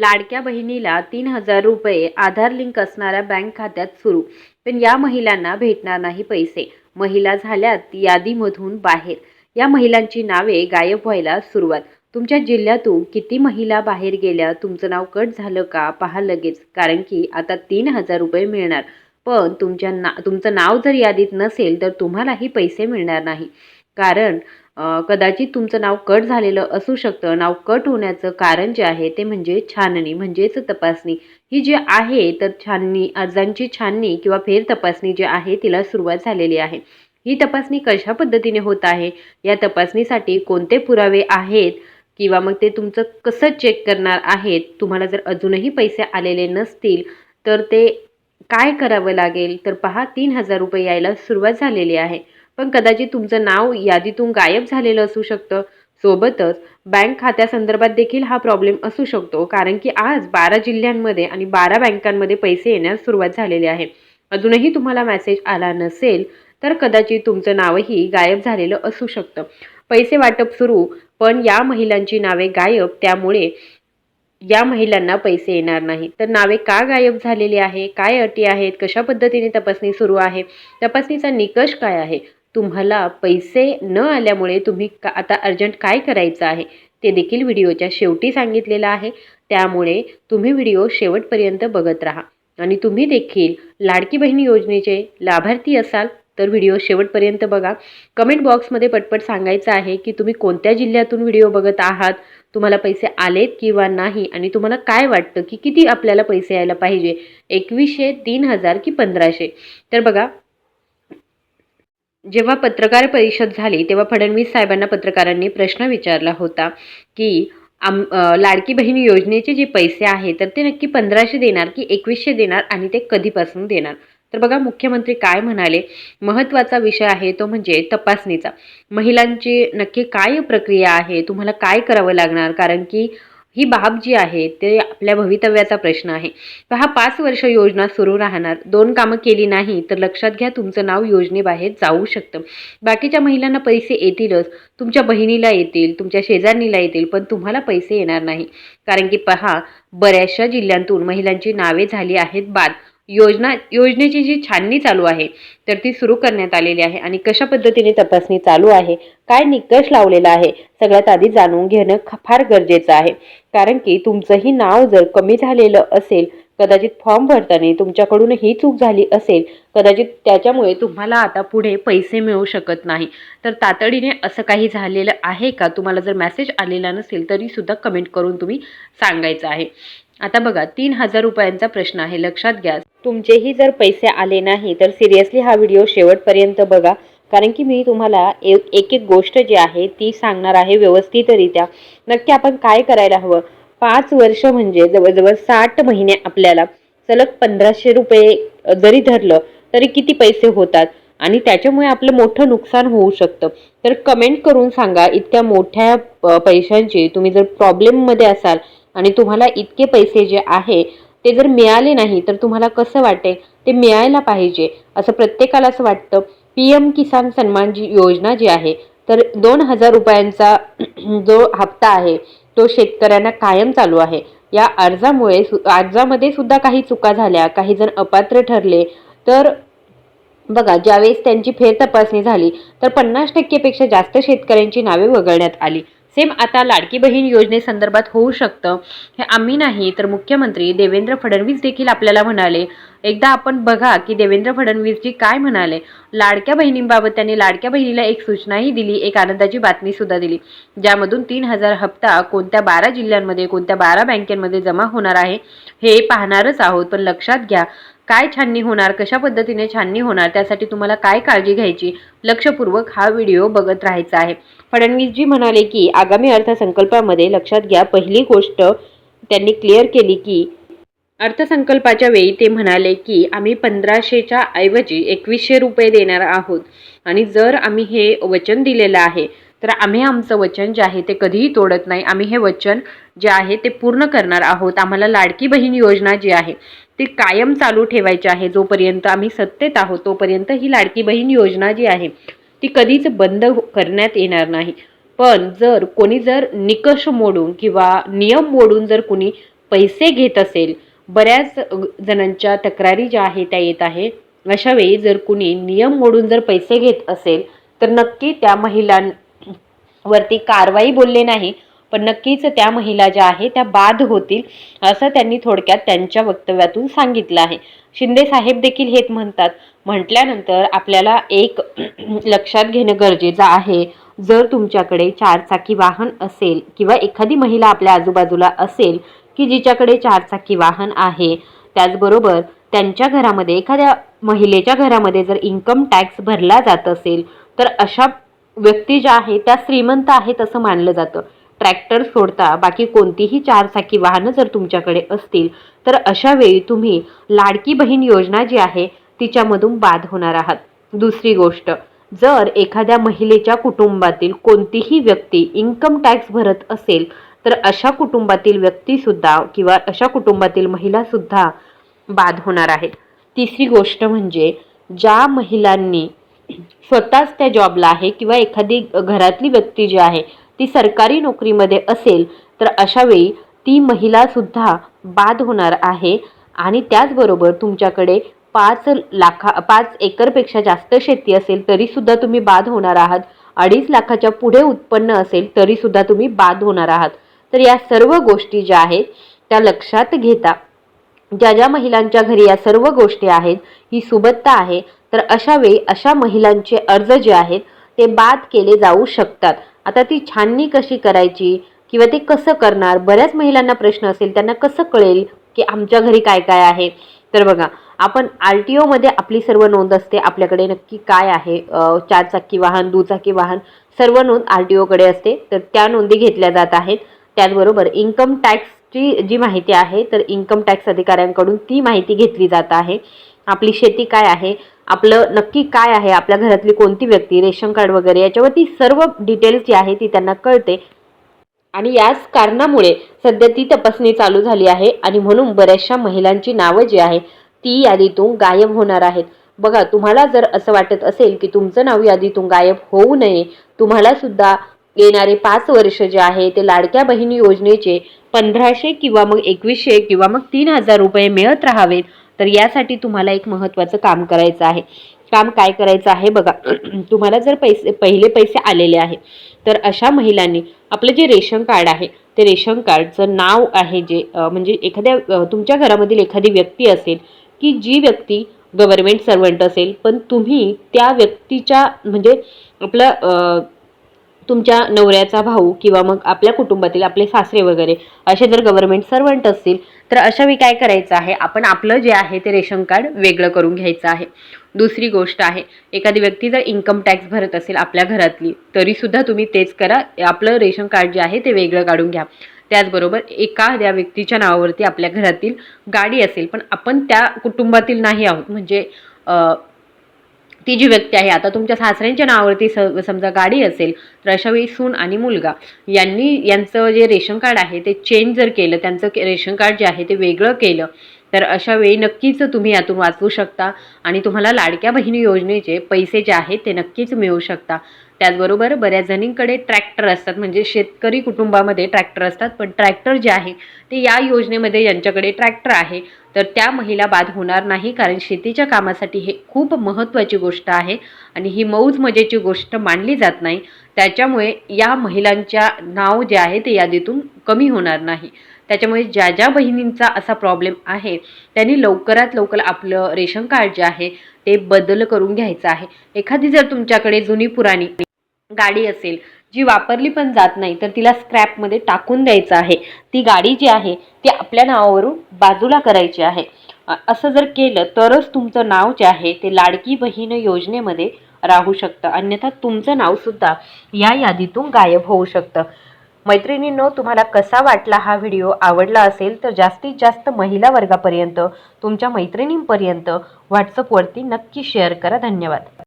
लाडक्या बहिणीला तीन हजार रुपये आधार लिंक असणाऱ्या बँक खात्यात सुरू. पण या महिलांना भेटणार नाही पैसे. महिला झाल्यात यादीमधून बाहेर. या महिलांची नावे गायब व्हायला सुरुवात. तुमच्या जिल्ह्यातून किती महिला बाहेर गेल्या? तुमचं नाव कट झालं का? पहा लगेच. कारण की आता तीन हजार रुपये मिळणार. पण तुमच्या ना तुमचं नाव जर यादीत नसेल तर तुम्हालाही पैसे मिळणार नाही. कारण कदाचित तुमचं नाव कट झालेलं असू शकतं. नाव कट होण्याचं कारण जे आहे ते म्हणजे छाननी म्हणजेच तपासणी. ही जी आहे तर छाननी अर्जांची छाननी किंवा फेर तपासणी जी आहे तिला सुरुवात झालेली आहे. ही तपासणी कशा पद्धतीने होत आहे? या तपासणीसाठी कोणते पुरावे आहेत? किंवा मग ते तुमचं कसं चेक करणार आहेत? तुम्हाला जर अजूनही पैसे आलेले नसतील तर ते काय करावं लागेल? तर पहा तीन हजार रुपये यायला सुरुवात झालेली आहे. पण कदाचित तुमचं नाव यादीतून गायब झालेलं असू शकतं. सोबतच बँक खात्यासंदर्भात देखील हा प्रॉब्लेम असू शकतो कारण की आज बारा जिल्ह्यांमध्ये आणि बारा बँकांमध्ये पैसे येण्यास सुरुवात झालेली आहे. अजूनही तुम्हाला मेसेज आला नसेल तर कदाचित तुमचं नावही गायब झालेलं असू शकतं. पैसे वाटप सुरू पण या महिलांची नावे गायब त्यामुळे या महिलांना पैसे येणार नाही तर नावे का गायब झालेली आहे काय अटी आहेत कशा पद्धतीने तपासणी सुरू आहे तपासणीचा निकष काय आहे? तुम्हाला पैसे न आल्यामुळे तुम्ही का आता अर्जंट काय करायचं आहे ते देखील व्हिडिओच्या शेवटी सांगितलेलं आहे. त्यामुळे तुम्ही व्हिडिओ शेवटपर्यंत बघत राहा. आणि तुम्ही देखील लाडकी बहिणी योजनेचे लाभार्थी असाल तर व्हिडिओ शेवटपर्यंत बघा. कमेंट बॉक्समध्ये पटपट सांगायचं आहे की तुम्ही कोणत्या जिल्ह्यातून व्हिडिओ बघत आहात तुम्हाला पैसे आलेत किंवा नाही आणि तुम्हाला काय वाटतं की किती आपल्याला पैसे यायला पाहिजे एकवीसशे तीन हजार की पंधराशे. तर बघा जेव्हा पत्रकार परिषद झाली तेव्हा फडणवीस साहेबांना पत्रकारांनी प्रश्न विचारला होता की आम लाडकी बहीण योजनेचे जे पैसे आहे तर ते नक्की पंधराशे देणार की एकवीसशे देणार आणि ते कधीपासून देणार? तर बघा मुख्यमंत्री काय म्हणाले? महत्त्वाचा विषय आहे तो म्हणजे तपासणीचा. महिलांची नक्की काय प्रक्रिया आहे? तुम्हाला काय करावं लागणार? कारण की ही बाब जी आहे ते आपल्या भवितव्याचा प्रश्न आहे. पहा पाच वर्ष योजना सुरू राहणार दोन कामं केली नाही तर लक्षात घ्या तुमचं नाव योजनेबाहेर जाऊ शकतं. बाकीच्या महिलांना पैसे येतीलच तुमच्या बहिणीला येतील तुमच्या शेजारणीला येतील पण तुम्हाला पैसे येणार नाही. कारण की पहा बऱ्याचशा जिल्ह्यांतून महिलांची नावे झाली आहेत बाद. योजना योजनेची जी छाननी चालू आहे तर ती सुरू करण्यात आलेली आहे आणि कशा पद्धतीने तपासणी चालू आहे काय निकष लावलेला आहे सगळ्यात आधी जाणून घेणं फार गरजेचं आहे. कारण की तुमचंही नाव जर कमी झालेलं असेल कदाचित फॉर्म भरताना तुमच्याकडून ही चूक झाली असेल कदाचित त्याच्यामुळे तुम्हाला आता पुढे पैसे मिळू शकत नाही. तर तातडीने असं काही झालेलं आहे का? तुम्हाला जर मेसेज आलेला नसेल तरीसुद्धा कमेंट करून तुम्ही सांगायचं आहे. आता बघा तीन हजार रुपयांचा प्रश्न आहे लक्षात घ्या. तुमचेही जर पैसे आले नाही तर सिरियसली हा व्हिडिओ शेवटपर्यंत बघा. कारण की मी तुम्हाला एक एक एक गोष्ट जी आहे ती सांगणार आहे व्यवस्थितरित्या. नक्की आपण काय करायला हवं? पाच वर्ष म्हणजे जवळजवळ साठ महिने आपल्याला. सलग पंधराशे रुपये जरी धरलं तरी किती पैसे होतात? आणि त्याच्यामुळे आपलं मोठं नुकसान होऊ शकतं. तर कमेंट करून सांगा इतक्या मोठ्या पैशांची तुम्ही जर प्रॉब्लेममध्ये असाल आणि तुम्हाला इतके पैसे जे आहे ते जर मिळाले नाही तर तुम्हाला कसं वाटेल? ते मिळायला पाहिजे. असं प्रत्येकाला असं वाटतं. पी एम किसान सन्मान जी योजना जी आहे तर दोन हजार रुपयांचा जो हप्ता आहे तो शेतकऱ्यांना कायम चालू आहे. या अर्जामुळे सु अर्जामध्ये सुद्धा काही चुका झाल्या काही जण अपात्र ठरले. तर बघा ज्यावेळेस त्यांची फेर तपासणी झाली तर पन्नास टक्केपेक्षा जास्त शेतकऱ्यांची नावे वगळण्यात आली. सेम आता लाडकी बहीण योजनेसंदर्भात होऊ शकतं. हे आम्ही नाही तर मुख्यमंत्री देवेंद्र फडणवीस देखील आपल्याला म्हणाले. एकदा आपण बघा की देवेंद्र फडणवीसजी काय म्हणाले. लाडक्या बहिणींबाबत त्यांनी लाडक्या बहिणीला एक सूचनाही दिली एक आनंदाची बातमी सुद्धा दिली. ज्यामधून तीन हजार हप्ता कोणत्या बारा जिल्ह्यांमध्ये कोणत्या बारा बँकेमध्ये जमा होणार आहे हे पाहणारच आहोत. पण लक्षात घ्या काय छाननी होणार कशा पद्धतीने छाननी होणार त्यासाठी तुम्हाला काय काळजी घ्यायची? लक्षपूर्वक हा व्हिडिओ बघत राहायचा आहे. फडणवीसजी म्हणाले की आगामी अर्थसंकल्पामध्ये लक्षात घ्या पहिली गोष्ट त्यांनी क्लिअर केली की अर्थसंकल्पाच्या वेळी ते म्हणाले की आम्ही पंधराशेच्या ऐवजी एकवीसशे रुपये देणार आहोत. आणि जर आम्ही हे वचन दिलेलं आहे तर आम्ही आमचं वचन जे आहे ते कधीही तोडत नाही. आम्ही हे वचन जे आहे ते पूर्ण करणार आहोत. आम्हाला लाडकी बहीण योजना जी आहे ती कायम चालू ठेवायची आहे. जोपर्यंत आम्ही सत्तेत आहोत तोपर्यंत ही लाडकी बहीण योजना जी आहे ती कधीच बंद हो- करण्यात येणार नाही. पण जर कोणी जर निकष मोडून किंवा नियम मोडून जर कोणी पैसे घेत असेल बऱ्याच जणांच्या तक्रारी ज्या आहे त्या येत आहे अशावेळी जर कुणी नियम मोडून जर पैसे घेत असेल तर नक्की त्या वरती कारवाई बोलले नाही पण नक्कीच त्या महिला ज्या आहे त्या बाद होतील असं त्यांनी थोडक्यात त्यांच्या वक्तव्यातून सांगितलं आहे. शिंदे साहेब देखील हेच म्हणतात. म्हटल्यानंतर आपल्याला एक लक्षात घेणं गरजेचं आहे. जर तुमच्याकडे चारचाकी वाहन असेल किंवा एखादी महिला आपल्या आजूबाजूला असेल की जिच्याकडे चारचाकी वाहन आहे त्याचबरोबर त्यांच्या घरामध्ये एखाद्या महिलेच्या घरामध्ये जर इन्कम टॅक्स भरला जात असेल तर अशा व्यक्ती ज्या आहेत त्या श्रीमंत आहेत असं मानलं जातं. ट्रॅक्टर सोडता बाकी कोणतीही चारचाकी वाहनं जर तुमच्याकडे असतील तर अशा वेळी तुम्ही लाडकी बहीण योजना जी आहे तिच्यामधून बाद होणार आहात. दुसरी गोष्ट जर एखाद्या महिलेच्या कुटुंबातील कोणतीही व्यक्ती इन्कम टॅक्स भरत असेल तर अशा कुटुंबातील व्यक्तीसुद्धा किंवा अशा कुटुंबातील महिलासुद्धा बाद होणार आहेत. तिसरी गोष्ट म्हणजे ज्या महिलांनी स्वतःच त्या जॉबला आहे किंवा एखादी घरातली व्यक्ती जी आहे ती सरकारी नोकरीमध्ये असेल तर अशावेळी ती महिलासुद्धा बाद होणार आहे. आणि त्याचबरोबर तुमच्याकडे पाच लाखा पाच एकरपेक्षा जास्त शेती असेल तरीसुद्धा तुम्ही बाद होणार आहात. अडीच लाखाच्या पुढे उत्पन्न असेल तरीसुद्धा तुम्ही बाद होणार आहात. तर या सर्व गोष्टी ज्या आहेत त्या लक्षात घेता. ज्या ज्या महिलांच्या घरी या सर्व गोष्टी आहेत ही सुबत्ता आहे. तर अशा वेळी अशा महिलांचे अर्ज जे आहेत ते बाद केले जाऊ शकतात. आता ती छाननी कशी करायची किंवा ते कसं करणार? बऱ्याच महिलांना प्रश्न असेल त्यांना कसं कळेल की आमच्या घरी काय काय आहे? तर बघा आपण आर टी ओमध्ये आपली सर्व नोंद असते आपल्याकडे नक्की काय आहे? चारचाकी वाहन दुचाकी वाहन सर्व नोंद आर टी ओकडे असते. तर त्या नोंदी घेतल्या जात आहेत. त्याचबरोबर इन्कम टॅक्सची जी माहिती आहे तर इन्कम टॅक्स अधिकाऱ्यांकडून ती माहिती घेतली जात आहे. आपली शेती काय आहे? आपलं नक्की काय आहे आपल्या घरातली कोणती व्यक्ती रेशन कार्ड वगैरे याच्यावरती सर्व डिटेल्स जी आहे ती त्यांना कळते. आणि याच कारणामुळे सध्या ती तपासणी चालू झाली आहे आणि म्हणून बऱ्याचशा महिलांची नावं जी आहे ती यादीतून गायब होणार आहेत. बघा तुम्हाला जर असं वाटत असेल की तुमचं नाव यादीतून गायब होऊ नये तुम्हाला सुद्धा येणारे पाच वर्ष जे आहे ते लाडक्या बहिणी योजनेचे पंधराशे किंवा मग एकवीसशे किंवा मग तीन हजार रुपये मिळत राहावेत. तर यासाठी तुम्हाला एक महत्त्वाचं काम करायचं आहे. काम काय करायचं आहे बघा. तुम्हाला जर पैसे पहिले पैसे आलेले आहे तर अशा महिलांनी आपलं जे रेशन कार्ड आहे ते रेशन कार्डचं नाव आहे जे म्हणजे एखाद्या तुमच्या घरामधील एखादी व्यक्ती असेल की जी व्यक्ती गव्हर्नमेंट सर्वंट असेल पण तुम्ही त्या व्यक्तीच्या म्हणजे आपलं तुमच्या नवऱ्याचा भाऊ किंवा मग आपल्या कुटुंबातील आपले सासरे वगैरे असे जर गव्हर्नमेंट सर्वंट असतील तर अशा वेळी काय करायचं आहे? आपण आपलं जे आहे ते रेशन कार्ड वेगळं करून घ्यायचं आहे. दुसरी गोष्ट आहे एखादी व्यक्ती जर इन्कम टॅक्स भरत असेल आपल्या घरातली तरीसुद्धा तुम्ही तेच करा. आपलं रेशन कार्ड जे आहे ते वेगळं काढून घ्या. त्याचबरोबर एखाद्या व्यक्तीच्या नावावरती आपल्या घरातील गाडी असेल पण आपण त्या कुटुंबातील नाही आहोत. म्हणजे ती जी व्यक्ती आहे आता तुमच्या सासऱ्यांच्या नावावरती स समजा गाडी असेल तर अशा वेळी सून आणि मुलगा यांनी यांचं जे रेशन कार्ड आहे ते चेंज जर केलं त्यांचं के- रेशन कार्ड जे आहे ते वेगळं केलं तर अशा वेळी नक्कीच तुम्ही यातून वाचवू शकता आणि तुम्हाला लाडक्या बहिणी योजनेचे पैसे जे आहेत ते नक्कीच मिळू शकता. त्याचबरोबर बऱ्याच जणींकडे ट्रॅक्टर असतात. म्हणजे शेतकरी कुटुंबामध्ये ट्रॅक्टर असतात. पण ट्रॅक्टर जे आहे ते या योजनेमध्ये यांच्याकडे ट्रॅक्टर आहे. तर त्या महिला बाद होणार नाही. कारण शेतीच्या कामासाठी हे खूप महत्त्वाची गोष्ट आहे. आणि ही मौज मजेची गोष्ट मानली जात नाही. त्याच्यामुळे या महिलांच्या नाव जे आहे ते यादीतून कमी होणार नाही. त्याच्यामुळे ज्या ज्या बहिणींचा असा प्रॉब्लेम आहे त्यांनी लवकरात लवकर आपलं रेशन कार्ड जे आहे ते बदल करून घ्यायचं आहे. एखादी जर तुमच्याकडे जुनी पुराणी गाडी असेल जी वापरली पण जात नाही तर तिला स्क्रॅपमध्ये टाकून द्यायचं आहे. ती गाडी जी आहे ती आपल्या नावावरून बाजूला करायची आहे. असं जर केलं तरच तुमचं नाव जे आहे ते लाडकी बहीण योजनेमध्ये राहू शकतं. अन्यथा तुमचं नावसुद्धा या यादीतून गायब होऊ शकतं. मैत्रिणींनो तुम्हाला कसा वाटला हा व्हिडिओ? आवडला असेल तर जास्तीत जास्त महिला वर्गापर्यंत तुमच्या मैत्रिणींपर्यंत व्हॉट्सअपवरती नक्की शेअर करा. धन्यवाद.